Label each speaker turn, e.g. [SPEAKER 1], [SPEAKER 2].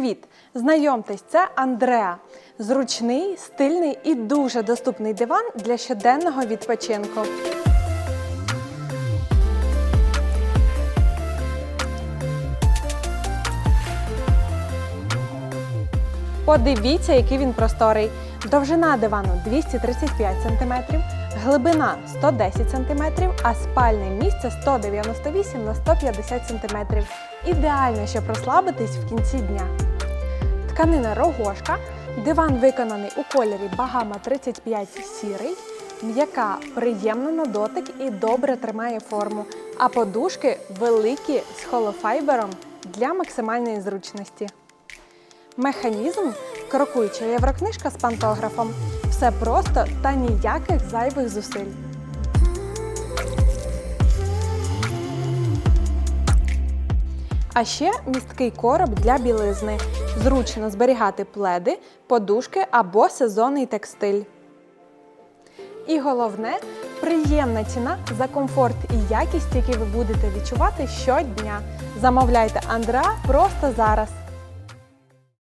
[SPEAKER 1] Привіт! Знайомтесь, це Андреа. Зручний, стильний і дуже доступний диван для щоденного відпочинку. Подивіться, який він просторий. Довжина дивану 235 см, глибина 110 см, а спальне місце 198 на 150 см. Ідеально, щоб розслабитись в кінці дня. Тканина рогошка. Диван виконаний у кольорі Багама 35 сірий. М'яка, приємна на дотик і добре тримає форму. А подушки великі з холофайбером для максимальної зручності. Механізм крокуюча єврокнижка з пантографом. Все просто та ніяких зайвих зусиль. А ще місткий короб для білизни. Зручно зберігати пледи, подушки або сезонний текстиль. І головне приємна ціна за комфорт і якість, які ви будете відчувати щодня. Замовляйте Андра просто зараз.